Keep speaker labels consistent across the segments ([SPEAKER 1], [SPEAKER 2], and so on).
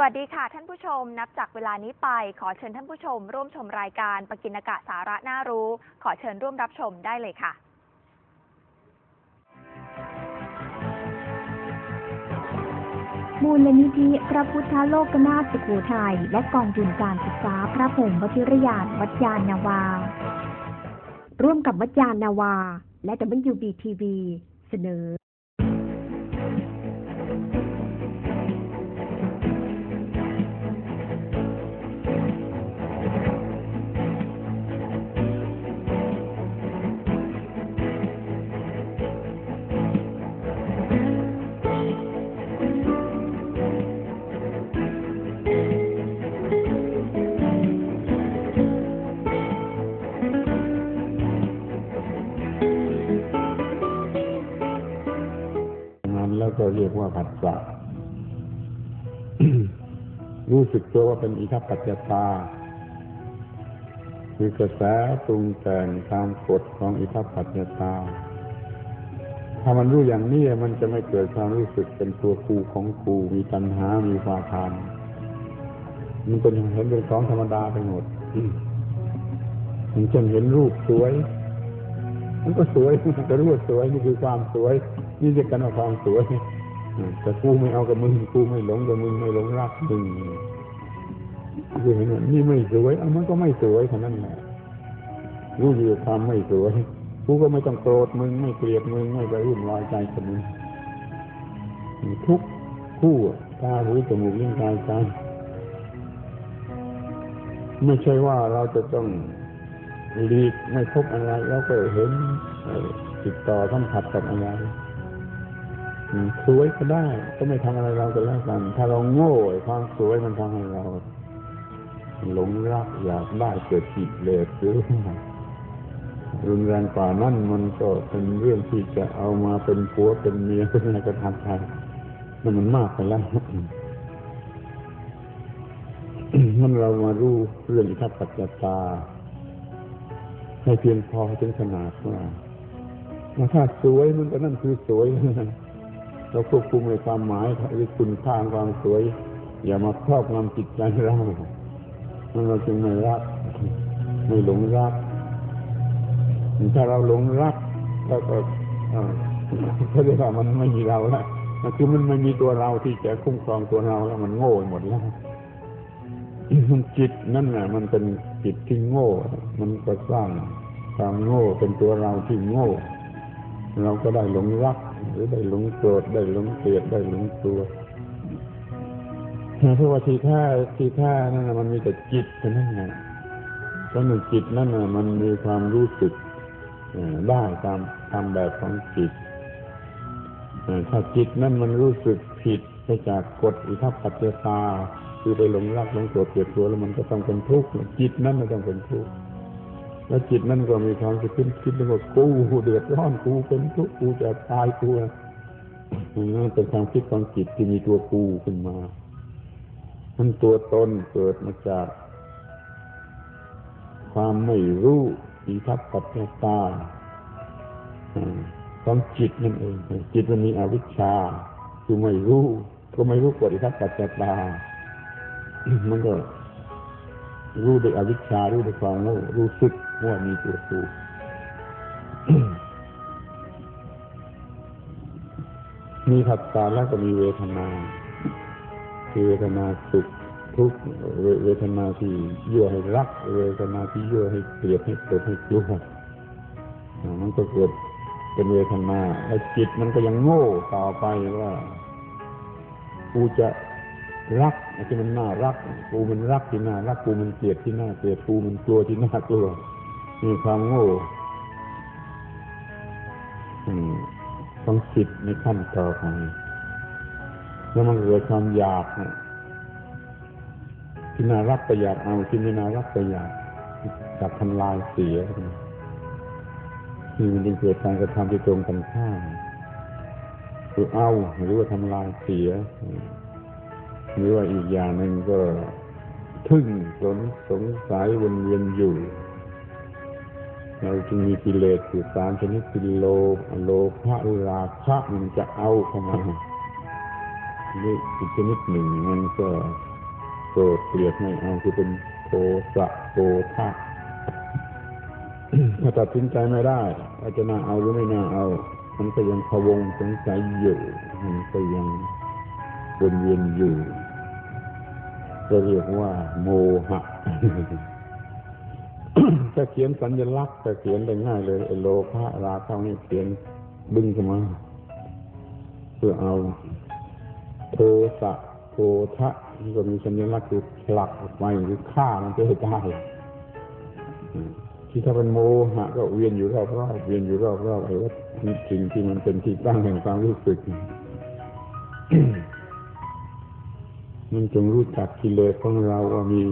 [SPEAKER 1] วัสดีค่ะท่านผู้ชม นับจากเวลานี้ไป ขอเชิญท่านผู้ชม ร่วมชมรายการปกิณกะสาระน่ารู้ ขอเชิญร่วมรับชมได้เลยค่ะ
[SPEAKER 2] มูลนิธิพระพุทธโลกนาถสุโขทัยและกองทุนการศึกษาพระผงวชิรยานวัดยานนาวา ร่วมกับวัดยานนาวา และ WBTV เสนอ
[SPEAKER 3] ว่าผัสสะรู้สึกตัวว่าเป็นอิทัปปัจจตาคือกระแสปรุงแต่งตามกฎของอิทัปปัจจตา ถ้ามันรู้อย่างนี้มันจะไม่เกิดความรู้สึกเป็นตัวกูของกูมีตัณหา มีความทาน มันเป็นเห็นเป็นของธรรมดาไปหมดมันเช่นเห็นรูปสวย มันก็สวยมันก็รู้ว่าสวยนี่คือความสวย นี่เรียกกันว่าความสวย แต่กูไม่เอากับมึงกูไม่หลงกับมึงไม่หลงรักมึงคือเห็นว่านี่ไม่สวยเอามันก็ไม่สวยเท่านั้นแหละรู้อยู่ความไม่สวยกูก็ไม่ต้องโกรธมึงไม่เกลียดมึงไม่ไปรุ่นวายใจกับมึงทุกคู่ตาหูจมูกลิ้นกายใจไม่ใช่ว่าเราจะต้องหลีกไม่พบอะไรแล้วก็เห็นติดต่อสัมผัสกับอะไร สวยก็ได้ ก็ไม่ทำอะไรเราก็แล้วกัน ถ้าเราโง่ความสวยมันทำให้เรา หลงรักอยากได้เกิดจิตเลสหรือรุนแรงกว่านั้นมันก็เป็นเรื่องที่จะเอามาเป็นผัวเป็นเมียเป็นอะไรก็ทำไปนั่นมันมากไปแล้วมันเรามารู้เรื่องอิทัปปัจจตา ให้เพียงพอถึงขนาดว่าว่าถ้าสวยมันก็นั่นคือสวย เราควบคุมในความหมายหรือคุณค่าความสวย อย่ามาครอบงำจิตใจเรามันเราจึงไม่รัก ไม่หลงรัก ถ้าเราหลงรักแล้วก็เขาเรียกว่ามันไม่มีเราแล้วมันคือมันไม่มีตัวเราที่จะคุ้มครองตัวเราแล้วมันโง่หมดแล้วจิตนั่นแหละมันเป็นจิตที่โง่ มันก็สร้างความโง่เป็นตัวเราที่โง่ เราก็ได้หลงรัก หรือได้หลงโกรธได้หลงเกลียดได้หลงกลัวเพราะว่าที่แท้ที่แท้นั่นมันมีแต่จิตเท่านั้นไงเพราะหนึ่งจิตนั่นมันมีความรู้สึกได้ตามตามแบบของจิตเอ่อถ้าจิตนั่นมันรู้สึกผิดไปจากกฎอิทัปปัจจตาคือไปหลงรักหลงโกรธเกลียดกลัวแล้วมันก็ต้องเป็นทุกข์จิตนั่นมันต้องเป็นทุกข์ แล้วจิตนั่นก็มีความคิดขึ้นคิดว่ากูเดือดร้อนกูเป็นทุกข์กูจะตายกูนั่นเป็นความคิดของจิตที่มีตัวกูขึ้นมามันตัวตนเกิดมาจาก ความไม่รู้อิทัปปัจจตาอ่าของจิตนั่นเอง จิตมันมีอวิชชา คือไม่รู้ ก็ไม่รู้กฎอิทัปปัจจตามันก็ รู้ด้วยอวิชชารู้ด้วยความโง่รู้สึกว่ามีตัวกูมีผัสสะแล้วก็มีเวทนาคือเวทนาสุขทุกเวเวทนาที่ยั่วให้รัก เวทนาที่ยั่วให้เกลียดให้โกรธให้กลัวมันก็เกิดเป็นเวทนา แล้จิตมันก็ยังโง่ต่อไปว่ากูจะ รักไอ้ที่มันน่ารัก กูมันรักที่น่ารักกูมันเกลียดที่น่าเกลียดกูมันกลัวที่น่ากลัวมีความโง่อืมของจิตในขั้นต่อไปแล้วมันเกิดความอยากที่น่ารักก็อยากเอาที่ไม่น่ารักก็อยากจับทำลายเสียนี่มันจึงเกิดการกระทำที่ตรงกันข้ามคือเอาหรือว่าทำลายเสีย หรือว่าอีกอย่างหนึ่งก็ทึ่งสนสงสัยวนเวียนอยู่ เราจึงมีกิเลสอยู่สามชนิดคือโลโลภะราคะมันจะเอาเข้ามาหรืออีกชนิดหนึ่งมันก็โกรธเกลียดไม่เอาคือเป็นโทสะโกธะถ้าตัดสินใจไม่ได้ว่าจะน่าเอาหรือไม่น่าเอา มันก็ยังพวงสงสัยอยู่ มันก็ยังวนเวียนอยู่ ก็เรียกว่า โมหะถ้าเขียนสัญลักษณ์จะเขียนได้ง่ายเลยโลภะราคะนี่เขียนดึงเข้ามาเพื่อเอาโทสะโกทะนี่ก็มีสัญลักษณ์คือผลักออกไปหรือฆ่ามันจะให้ได้ที่ถ้าเป็นโมหะก็เวียนอยู่รอบๆเวียนอยู่รอบๆไอ้ว่าสิ่งที่มันเป็นที่ตั้งแห่งความรู้สึก มันจงรู้จักกิเลสของเราว่ามี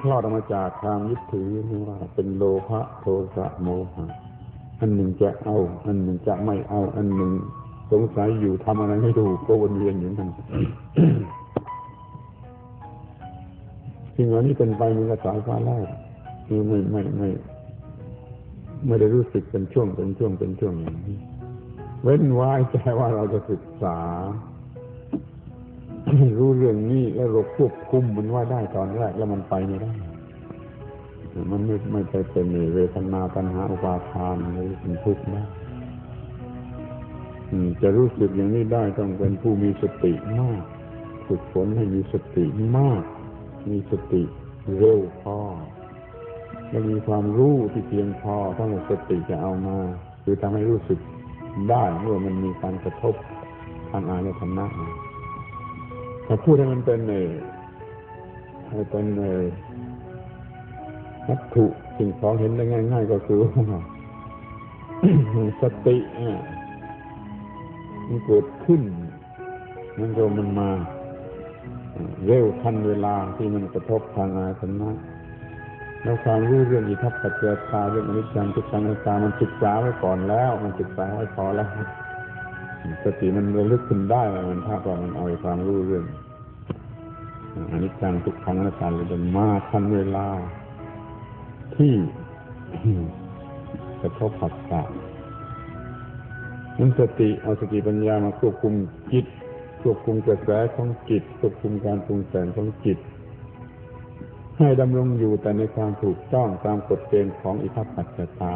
[SPEAKER 3] คลอดออกมาจากความยึดถือนี่ว่า เป็นโลภะโทสะโมหะอันหนึ่งจะเอา อันหนึ่งจะไม่เอา อันหนึ่งสงสัยอยู่ทำอะไรไม่ถูกก็วนเวียนอยู่นั่นสิ่งเหล่านี้เป็นไปมือนกับสายฟ้าแลบคือไม่ไม่ไม่ไม่ได้รู้สึกเป็นช่วงเป็นช่วงเป็นช่วงอย่างนี้ เว้นไว้แต่ว่าเราจะศึกษา รู้เรื่องนี้แล้วเราควบคุมมันว่าได้ตอนแรกแล้วมันไปไม่ได้ มันไม่ไม่ไปเป็นเวทนาปัญหาอุปาทานหรือเป็นทุกข์ได้อืมจะรู้สึกอย่างนี้ได้ต้องเป็นผู้มีสติมาก ฝึกฝนให้มีสติมาก มีสติเร็วพอและมีความรู้ที่เพียงพอทั้งหมดสติจะเอามา คือทำให้รู้สึกได้เมื่อมันมีการกระทบทางอายตนะมา ถ้าพูดให้มันเป็นเออให้เป็นเออวัตถุสิ่งของเห็นได้ง่าย ๆ ก็คือว่าสติมันเกิดขึ้น มันก็มันมา เร็วทันเวลาที่มันกระทบทางอายตนะแล้วความรู้เรื่องอิทัปปัจเจตาเรื่องอนิจจังทุกขังอนัตตามันศึกษาไว้ก่อนแล้ว มันศึกษาไว้พอแล้ว สติมันระลึกขึ้นได้มันถ้าว่ามันเอาความรู้เรื่องอันิจจังทุกขังอนัตตาเลยมันมาทันเวลา ที่กระทบผัสสะนั้นสติเอาสติปัญญามาควบคุมจิตควบคุมกระแสของจิตควบคุมการปรุงแต่งของจิต ให้ดำรงอยู่แต่ในความถูกต้องตามกฎเกณฑ์ของอิทัปปัจจตา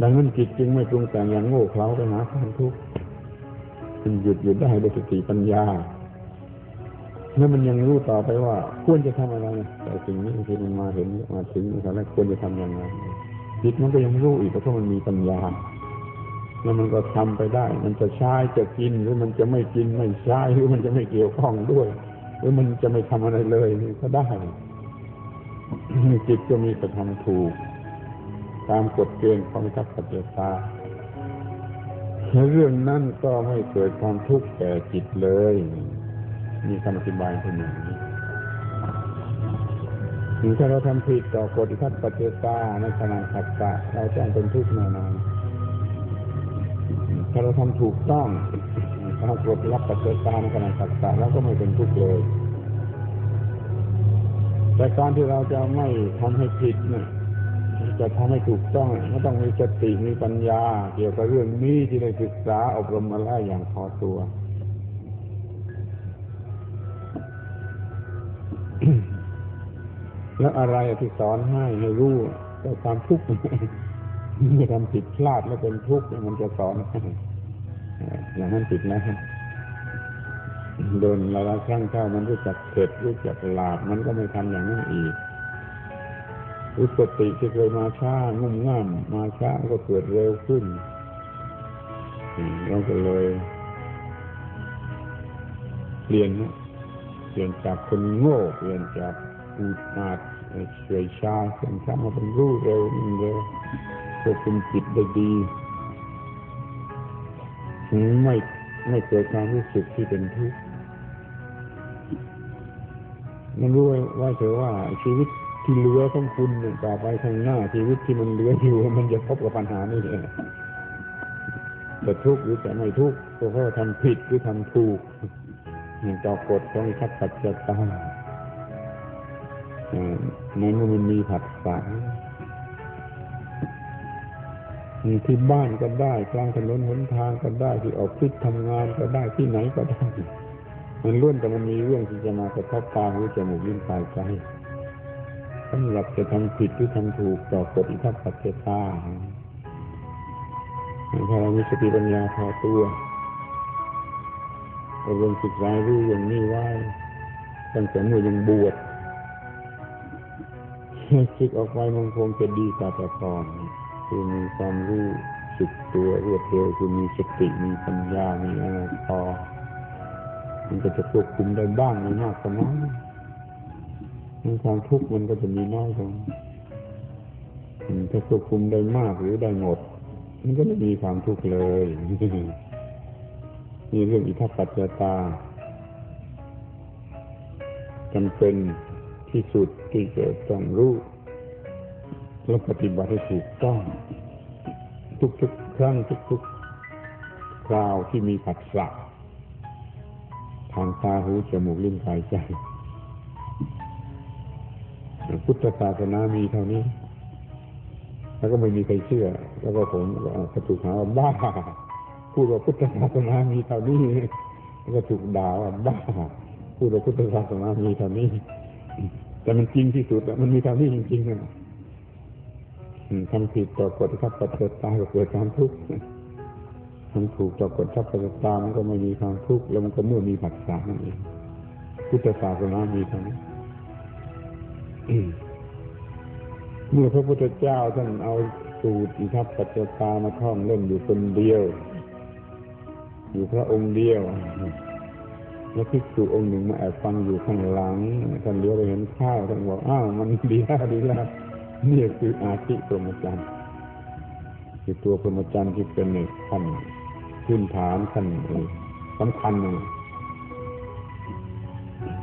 [SPEAKER 3] ดังนั้นจิตจึงไม่ปรุงแต่งอย่างโง่เขลาไปหาความทุกข์มันหยุดหยุดได้โดยสติปัญญาแล้วมันยังรู้ต่อไปว่า ควรจะทำอะไรแต่สิ่งนี้ที่มันมาเห็นมาถึงนะครับแล้วควรจะทำอย่างไรจิตมันก็ยังรู้อีกเพราะมันมีปัญญาแล้วมันก็ทำไปได้ มันจะใช้จะกินหรือมันจะไม่กินไม่ใช้หรือมันจะไม่เกี่ยวข้องด้วย หรือมันจะไม่ทำอะไรเลยนี่ก็ได้จิตก็มีกระทำถูก ตามกฎเกณฑ์ของทัพปัจจตาเรื่องนั้นก็ไม่เกิดความทุกข์แก่จิตเลยมีคำอธิบายที่หนึ่งนี้ถึงถ้าเราทำผิดต่อกฎทัปปัจเจตาในขณะขัดสะเราจะเป็นทุกข์แน่นอนถ้าเราทำถูกต้องตามกฎอิทัปปัจเจตาในขณะขัดสะเราก็ไม่เป็นทุกข์เลย แต่การที่เราจะไม่ทำให้ผิดเนี่ย จะทำให้ถูกต้องก็ต้องมีสติมีปัญญา เกี่ยวกับเรื่องนี้ที่ได้ศึกษาอบรมมาแล้วอย่างพอตัวแล้วอะไรที่สอนให้ให้รู้ก็ความทุกข์เมื่ทำผิดพลาดแล้วเป็นทุกข์มันจะสอนให้อย่างนั้นผิดแล้วโดนหลายๆครั้งเข้ามันรู้จักเผ็ดรู้จักหลาบมันก็ไม่ทำอย่างนั้นอีก รู้สติที่เคยมาช้างุ่มง่ามมาช้าก็เกิดเร็วขึ้นเราก็เลย เปลี่ยนนะเปลี่ยนจากคนโง่เปลี่ยนจากอูดอาดเฉยชาเปลี่ยนช้ามาเป็นรู้เร็วนิ่งเร็วควบคุมจิตได้ดีไม่ไม่เกิดความรู้สึกที่เป็นทุกข์มันรู้ไว้ว่าเถอะว่าชีวิต ที่เหลือของคุณเนี่ยต่อไปข้างหน้าชีวิตที่มันเหลืออยู่มันจะพบกับปัญหานี่เองจะทุกข์หรือจะไม่ทุกข์เพราะว่าทำผิดหรือทำถูกอย่างต่อกฎของอิทัปปัจตาเอ่อในเมื่อมันมีผัสสะมีที่บ้านก็ได้ กลางถนนหนทางก็ได้ที่ออฟฟิศทำงานก็ได้ที่ไหนก็ได้ มันล้วนแต่มันมีเรื่องที่จะมากระทบตาหูจมูกลิ้นกายใจ สำหรับจะทำผิดหรือทำถูกต่อกฎอิทัปปัจเจตาถ้าเรามีสติปัญญาพอตัวเราลงศึกษารู้อย่างนี้ไว้ตั้งแต่เมื่อยังบวชคิดออกไปมันคงจะดีกว่าแต่ก่อนคือมีความรู้สึกตัวรวดเร็วคือมีสติมีปัญญามีอะไรพอมันก็จะควบคุมได้บ้างไม่มากก็น้อย มันความทุกข์มันก็จะมีน้อยลงถ้าควบคุมได้มากหรือได้หมด มันก็ไม่มีความทุกข์เลยนี่เรื่องอิทัปปัจจตาจำเป็นที่สุดที่จะต้องรู้และปฏิบัติให้ถูกต้อง ทุกๆครั้งทุกๆคราวที่มีผัสสะทางตาหูจมูกลิ้นกายใจ พุทธศาสนามีเท่านี้ แล้วก็ไม่มีใครเชื่อ แล้วก็ผมก็ถูกหาว่าบ้า พูดว่าพุทธศาสนามีเท่านี้ แล้วก็ถูกด่าว่าบ้า พูดว่าพุทธศาสนามีเท่านี้ แต่มันจริงที่สุดมันมีเท่านี้จริงๆอะทำผิดต่อกฎทัพปัจจตาก็เกิดความทุกข์ทำถูกต่อกฎทัพปัจจตามันก็ไม่มีความทุกข์แล้วมันก็เมื่อมีผัสสะนั่นเองพุทธศาสนามีเท่านี้ เมื่อพระพุทธเจ้าท่านเอาสูตรอิทัปปัจจตามาท่องเล่นอยู่คนเดียว อยู่พระองค์เดียวแล้วภิกษุองค์หนึ่งมาแอบฟังอยู่ข้างหลังท่านเลี้ยวไปเห็นข้าวท่านบอกอ้าวมันดีแล้วดีแล้วนี่คืออาธิพรหมจรรย์คือตัวพรหมจรรย์ที่เป็นในขั้นพื้นฐานขั้นสำคัญหนึ่ง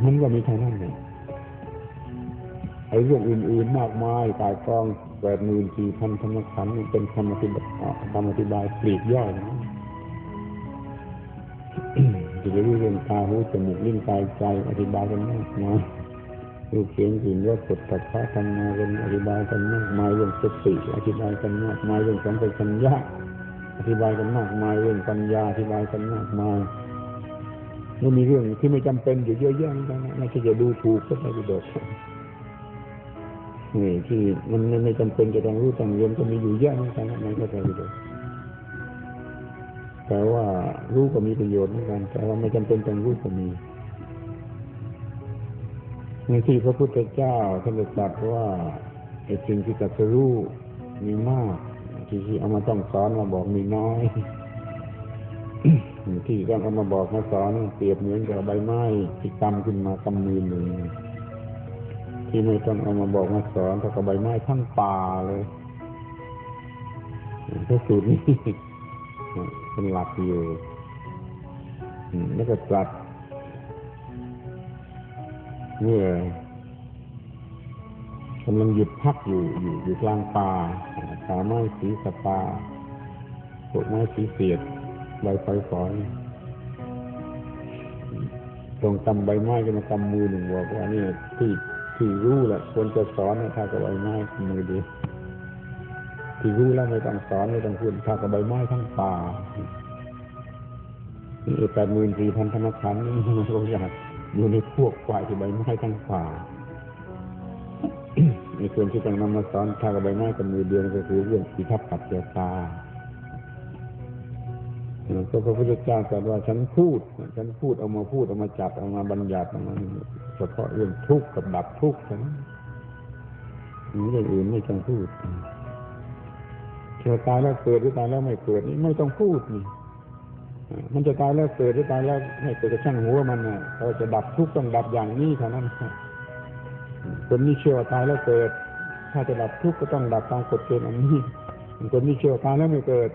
[SPEAKER 3] มันก็มีเท่านั้นเลยไอ้เรื่องอื่นๆมากมายกายกองแปดหมื่นสี่พันธรรมขันธ์มันเป็นคำอธิบายคำอธิบายปลีกย่อยนะจะเรื่องตาหูจมูกลิ้นกายใจอธิบายกันมากมายรูปเสียงกลิ่นรสกฎตักพระธรรมากันอธิบายกันมากมายเรื่องสติอธิบายกันมากมายเรื่องสัมปชัญญะอธิบายกันมากมายเรื่องปัญญาอธิบายกันมากมายมันมีเรื่องที่ไม่จำเป็นอยู่เยอะแยะนกันนะไม่ใช่จะดูถูกก็ไม่ได้ดก นี่ที่มันไม่จำเป็นจะต้องรู้ต้องเรียนก็มีอยู่เยอะเหมือนกันมันก็จะดกแต่ว่ารู้ก็มีประโยชน์เหมือนกัน แต่ว่าไม่จำเป็นต้องรู้ก็มีในที่พระพุทธเจ้าท่านตรัสว่าไอ้สิ่งที่ตรัสรู้มีมากที่ที่เอามาต้องสอนมาบอกมีน้อยที่ต้องเอามาบอกมาสอนเปรียบเหมือนกับใบไม้ที่กำขึ้นมากำมือหนึ่ง ที่ไม่ต้องเอามาบอกมาสอนเท่ากับใบไม้ทั้งป่าเลยพระสูตรนี้เป็นหลักอยู่อืมแล้วก็ตรัสเมื่อกำลังหยุดพักอยู่อยู่อยู่กลางป่าป่าไม้สีสปาพวกไม้สีเสียดใบไฟฝอยตรงกำใบไม้ก็มากำมือหนึ่งบอกว่านี่ที่ ที่รู้แหละควรจะสอนให้ถ้ากับใบไม้มือเดียวที่รู้แล้วไม่ต้องสอนไม่ต้องพูดถ้ากับใบไม้ทั้งป่านี่แปดหมื่นสี่พันธรรมขันธ์นี่มันก็อยากอยู่ในพวกฝ่ายที่ใบไม้ทั้งป่าในส่วนที่ต้องนำมาสอนถ้ากับใบไม้กับมือเดียวก็คือเรื่องอิทัปปัจเจตา ก็พระพุทธเจ้าตรัสว่าฉันพูด ฉันพูดเอามาพูดเอามาจับเอามาบัญญัติเอามาเฉพาะเรื่องทุกข์กับดับทุกข์เท่านั้นเรื่องอื่นไม่ต้องพูดเกิดตายแล้วเกิดหรือตายแล้วไม่เกิดนี่ไม่ต้องพูดนี่มันจะตายแล้วเกิดหรือตายแล้วไม่เกิดก็ช่างหัวมันนะเราจะดับทุกข์ต้องดับอย่างนี้เท่านั้นคนนี้เชื่อว่าตายแล้วเกิด ถ้าจะดับทุกข์ก็ต้องดับตามกฎเกณฑ์อันนี้คนนี้เชื่อว่าตายแล้วไม่เกิด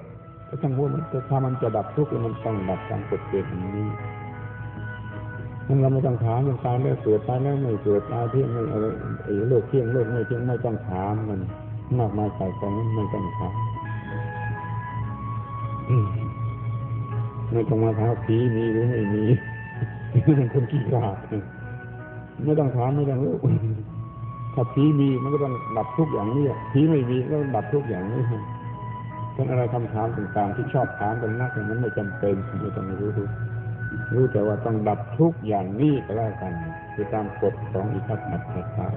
[SPEAKER 3] ก็ช่างหัวมันถ้ามันจะดับทุกข์มันต้องดับตามกฎเกณฑ์อันนี้นั่นเราไม่ต้องถามมันตายแล้วเกิดตายแล้วไม่เกิดตายเที่ยงไม่อะไรไอ้โลกเที่ยงโลกไม่เที่ยงไม่ต้องถามมัน มากมายสายกองไม่ต้องถามไม่ต้องมาถามผีมีหรือไม่มีมันคนขี้ขาดไม่ต้องถามไม่ต้องรู้ถ้าผีมีมันก็ต้องดับทุกอย่างนี้ผีไม่มีก็ดับทุกอย่างนี้ ทั้งอะไรคำถามต่างๆที่ชอบถามกันนักมันไม่จำเป็นไม่ต้องรู้รู้แต่ว่าต้องดับทุกอย่างนี้ก็แล้วกันคือตามกฎของอิทัปปัจจตา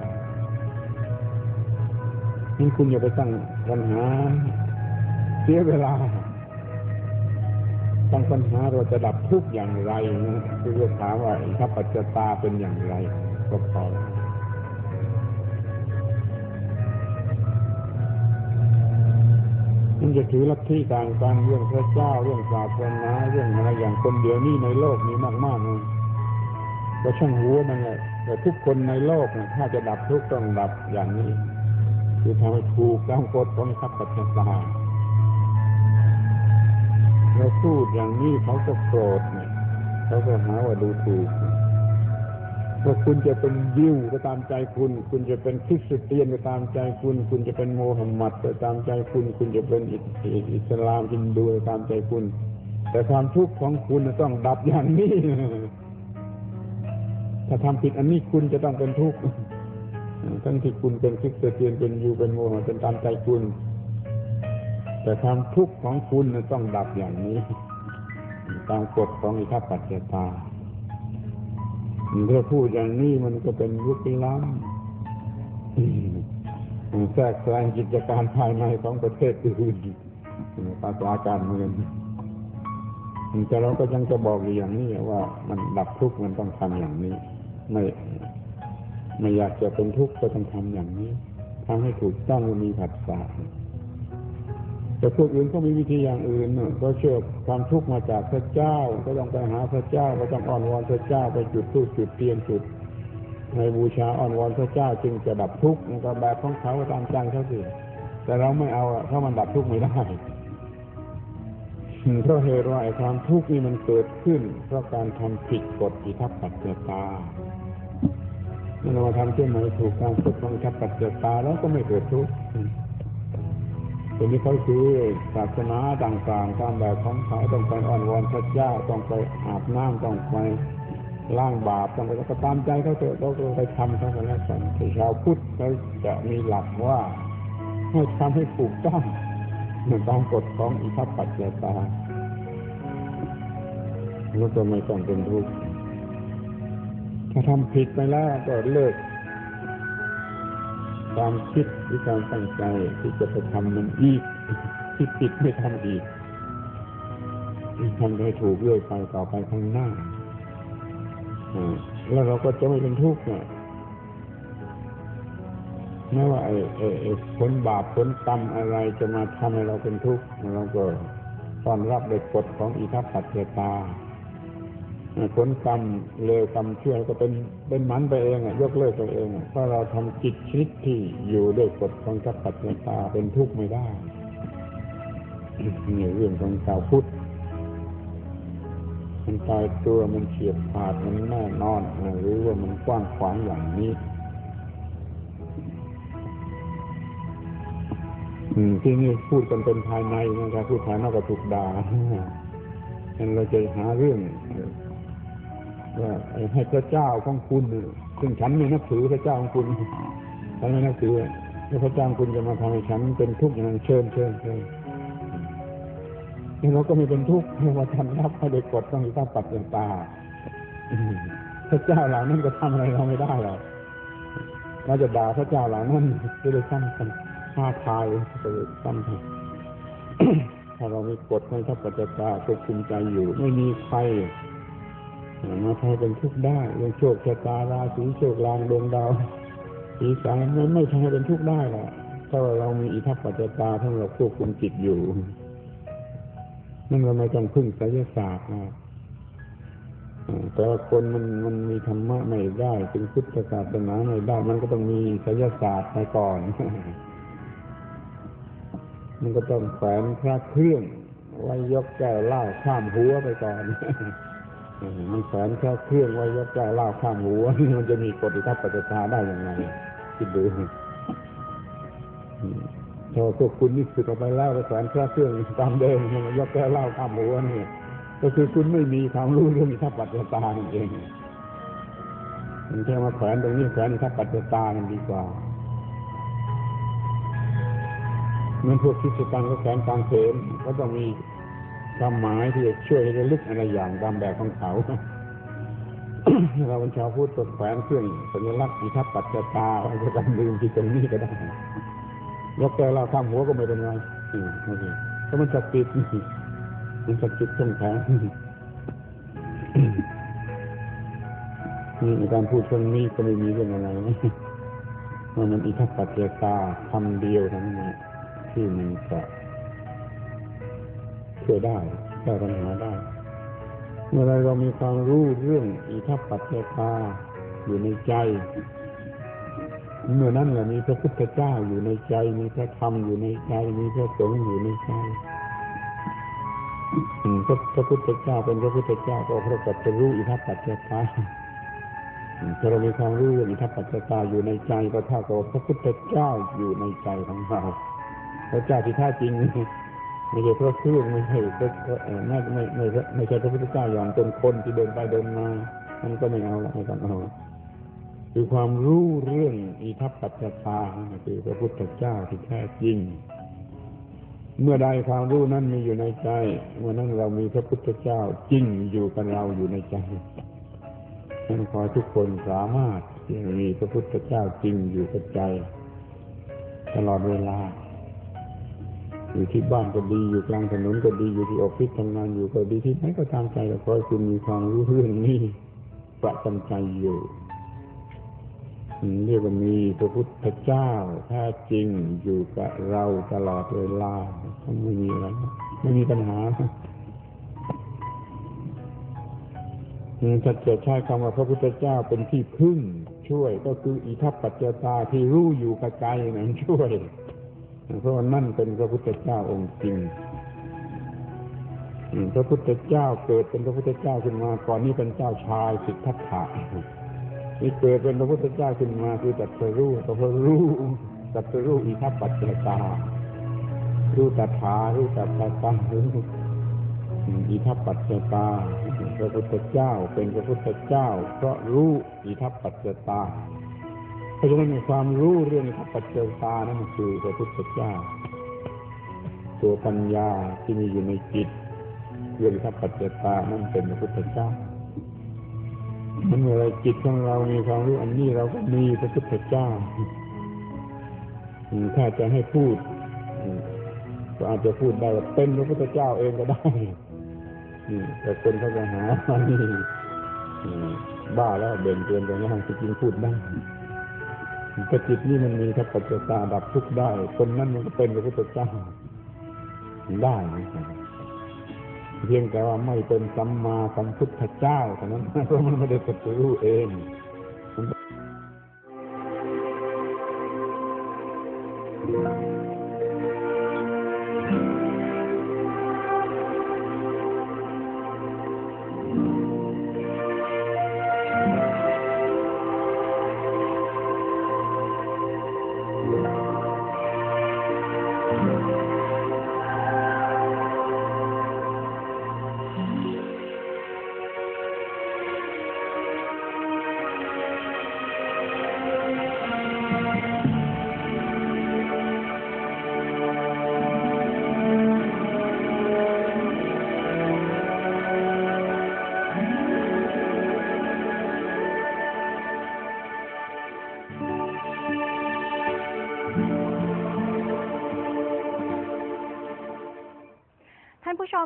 [SPEAKER 3] นี่คุณอย่าไปตั้งปัญหา เสียเวลาตั้งปัญหาเราจะดับทุกอย่างไรนะคือถามว่าอิทัปปัจจตาเป็นอย่างไร ก็พอแล้ว มันจะถือลัทธิต่างกันเรื่องพระเจ้าเรื่องศาสนาเรื่องอะไรอย่างคนเดียวนี่ในโลกมีมากๆเลยก็ช่างหัวมันแหละแต่ทุกคนในโลกนะถ้าจะดับทุกต้องดับอย่างนี้ คือทำให้ถูกตามกฎของทัพปัจจตาเราพูดอย่างนี้เขาก็โกรธเนี่ยเขาก็หาว่าดูถูก ว่าคุณจะเป็นยิวก็ตามใจคุณ คุณจะเป็นคริสเตียนก็ตามใจคุณ คุณจะเป็นโมฮัมหมัดก็ตามใจคุณ คุณจะเป็นอิอิสลามฮินดูก็ตามใจคุณ แต่ความทุกข์ของคุณต้องดับอย่างนี้ ถ้าทำผิดอันนี้คุณจะต้องเป็นทุกข์ทั้งที่คุณเป็นคริสเตียนเป็นยูเป็นโมฮัมหมัดเป็นตามใจคุณ แต่ความทุกข์ของคุณต้องดับอย่างนี้ ตามกฎของอิทัปปัจจตา ถ้าพูดอย่างนี้มันก็เป็นลุกล้ำแทรกแซงกิจการภายในของประเทศอื่นภาษาการเมืองแต่เราก็ยังจะบอกอยู่อย่างนี้ว่า มันดับทุกข์มันต้องทำอย่างนี้ ไม่ไม่อยากจะเป็นทุกข์ก็ต้องทำอย่างนี้ทำให้ถูกต้องมันมีผัสสะ แต่พวกอื่นก็มีวิธีอย่างอื่นก็เชื่อความทุกข์มาจากพระเจ้า ก็ต้องไปหาพระเจ้าก็ต้องอ้อนวอนพระเจ้าไปจุดธูปจุดเทียนจุดในบูชาอ้อนวอนพระเจ้าจึงจะดับทุกข์นก็แบบของเขาตามใจเขาสิแต่เราไม่เอาเพราะมันดับทุกข์ไม่ได้เพราะเหตุว่าความทุกข์นี่มันเกิดขึ้น เพราะการทำผิดกฎอิทัปปัจจตาเมื่อเราทำเช่นไหนถูกตามกฎของอิทัปปัจจตาแล้วก็ไม่เกิดทุกข์ ทีนี้เขาคือศาสนาต่างๆตามแบบของเขาต้องไปอ้อนวอนพระเจ้าต้องไปอาบน้ำต้องไปล้างบาปต้องไปก็ตามใจเขาเถอะเราไปทำเขากันแล้วกันแต่ชาวพุทธเขาจะมีหลักว่าให้ทำให้ถูกต้องตามกฎของอิทัปปัจจตาแล้วก็ไม่ต้องเป็นทุกข์ถ้าทำผิดไปแล้วก็เลิก ความคิดหรือการตั้งใจที่จะไปทำมันอีกที่ผิดไม่ทำอีกทำให้ถูกเรื่อยไปต่อไปข้างหน้าอ่าแล้วเราก็จะไม่เป็นทุกข์เนี่ยแม้ว่าไอ้ไอ้ผลบาปผลกรรมอะไรจะมาทำให้เราเป็นทุกข์เราก็ต้อนรับโดยกฎของอิทัปปัจเจตา ผลกรรมเลวกรรมเชั่วก็เป็นเป็นมันไปเองอะยกเลิกไปเองอะเพราะเราทำจิตชนิดที่อยู่ด้วยกฎของจักรปัจจตาเป็นทุกข์ไม่ได้นี่เรื่องของชาวพุทธมันตายตัวมันเฉียบขาดมันแน่นอนหรือว่ามันกว้างขวางอย่างนี้อืมที่นี่พูดกันเป็นภายในนะครับพูดภายนอกก็ถูกด่าเราจะหาเรื่อง ให้พระเจ้าของคุณ ซึ่งฉันไม่นับถือพระเจ้าของคุณฉันไม่นับถือแล้วพระเจ้าของคุณจะมาทำให้ฉันเป็นทุกข์อย่างเชิญเชิญเชิญเราก็ไม่เป็นทุกข์เพราะว่าท่านรับให้โดยกฎต้องมีตั้งปัจจัยตาพระเจ้าเหล่านั้นก็ทำอะไรเราไม่ได้หรอกเราจะด่าพระเจ้าเหล่านั้นจะได้ซ้ำกันท้าทายจะได้ซ้ำกันถ้าเรามีกฎในทัพปัจจตาควบคุมใจอยู่ ไม่มีใคร มาทำเป็นทุกข์ได้เรื่องโชคชะตาราศีโชคลางดวงดาวสีสายนั้นไม่ทำให้เป็นทุกข์ได้หรอกถ้าเรามีอิทัปปัจจตาทั้งเราควบคุมจิตอยู่นั่นเราไม่ต้องพึ่งไสยศาสตร์นะแต่ว่าคนมันมันมีธรรมะไม่ได้ถึงพุทธศาสนาไม่ได้ มันก็ต้องมีไสยศาสตร์ไปก่อน มันก็ต้องแขวนพระเครื่องไว้ยกแก้วเล้าข้ามหัวไปก่อน มันแขวนแค่เครื่องไว้ยกแก้วเล้าข้ามหัวมันจะมีกฎทัปปัจจาได้ยังไงคิดดูพอพวกคุณนี่สึกออกไปแล้วแขวนแค่เครื่องตามเดิมมันยกแก้วเล้าข้ามหัวนี่ก็คือคุณไม่มีความรู้เรื่องทัปปัจจตานั่นเองมันแค่มาแขวนตรงนี้แขวนทัปปัจจตามันดีกว่ามือนพวกคริสตจันก็แขวนกลางเขนก็ต้องมี ความหมายที่จะช่วยให้ระลึกอะไรอย่างตามแบบของเขาเราเป็นชาวพุทธแขวนเครื่องสัญลักษณ์อิทัปปัจจตาเราจะจำลืมที่ตรงนี้ก็ได้ยกแต่เราข้ามหัวก็ไม่เป็นไรอืมโอเคก็มันศักดิ์สิทธิ์มันศักดิ์สิทธิ์ต้องแข็งนี่ในการพูดตรงนี้ก็ไม่มีเรื่องอะไรนะว่ามันอิทัปปัจจตาคำเดียวทั้งนั้นที่มันจะ ช่วยได้แก้ปัญหาได้ เมื่อไรเรามีความรู้เรื่องอิทัปปัจจตาอยู่ในใจ เมื่อนั้นแหละมีพระพุทธเจ้าอยู่ในใจ มีพระธรรมอยู่ในใจ มีพระสงฆ์อยู่ในใจพระพระพุทธเจ้าเป็นพระพุทธเจ้าก็เพราะกับจะรู้อิทัปปัจจตาถ้าเรามีความรู้เรื่องอิทัปปัจจตาอยู่ในใจก็เท่ากับพระพุทธเจ้าอยู่ในใจของเราพระเจ้าที่แท้จริง ไม่ใช่พระเครื่อไม่ใช่พระเอ่อไม่ไม่ไม่ไม่ใช่พระพุทธเจ้าอย่างเป็นคนที่เดินไปเดินมามันก็ไม่เอาละไม่ต้องเอาคือความรู้เรื่องอิทัปปัจจตาคือพระพุทธเจ้าที่แท้จริง เมื่อใดความรู้นั้นมีอยู่ในใจเมื่อนั้นเรามีพระพุทธเจ้าจริงอยู่กับเราอยู่ในใจฉะนั้นขอทุกคนสามารถที่มีพระพุทธเจ้าจริงอยู่กับใจ ตลอดเวลา อยู่ที่บ้านก็ดีอยู่กลางถนนก็ดีอยู่ที่ออฟฟิศทำงานอยู่ก็ดีที่ไหนก็ตามใจแต่ขอให้คุณมีความรู้เรื่องนี้ประจำใจอยู่เรียกว่ามีพระพุทธเจ้าแท้จริงอยู่กับเราตลอดเวลาไม่มีอะไรไม่มีปัญหาถ้าจะใช้คำว่าพระพุทธเจ้าเป็นที่พึ่งช่วยก็คืออิทัปปัจจตาที่รู้อยู่กับใจนั้นช่วย เพราะนั่นเป็นพระพุทธเจ้าองค์จริงพระพุทธเจ้าเกิดเป็นพระพุทธเจ้าขึ้นมา ก่อนนี้เป็นเจ้าชายสิทธัตถะนี่เกิดเป็นพระพุทธเจ้าขึ้นมาคือตัดสรู้ก็เพราะรู้ตัดสรู้อิทัปปัจจตารู้ตัถารู้ตัตตารู้อิทัปปัจจตา พระพุทธเจ้าเป็นพระพุทธเจ้า เพราะรู้อิทัปปัจจตา ราะฉะนั้นความรู้เรื่องอิทัปปัจจตานั่นคือพระพุทธเจ้า ตัวปัญญาที่มีอยู่ในจิตเรื่องทัปปัจจตานั่นเป็นพระพุทธเจ้ามันเมื่อไรจิตของเรามีความรู้อันนี้เราก็มีพระพุทธเจ้าอืมถ้าจะให้พูดก็อาจจะพูดได้ว่าเป็นพระพุทธเจ้าเองก็ได้แต่คนเขาจะหาว่านี่บ้าแล้วเด่นเกินไปแล้วจริงพูดได้ ประจิตนี่มันมีทัพปัจจตาดับทุกข์ได้ คนนั้นมันก็เป็นพระพุทธเจ้าได้นะครับเพียงแต่ว่าไม่เป็นสัมมาสัมพุทธเจ้าเท่านั้นเพราะมันไม่ได้ตัดรู้เอง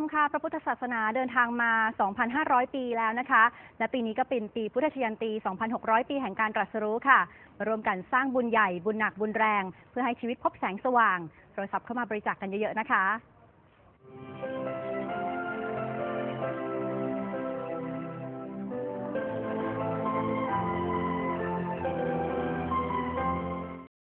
[SPEAKER 1] มคะพระพุทธศาสนาเดินทางมา 2,500 ปีแล้วนะคะ และปีนี้ก็เป็นปีพุทธชยันตี 2,600 ปีแห่งการตรัสรู้ค่ะ มารวมกันสร้างบุญใหญ่บุญหนักบุญแรง เพื่อให้ชีวิตพบแสงสว่าง โทรศัพท์เข้ามาบริจาคกันเยอะๆนะคะ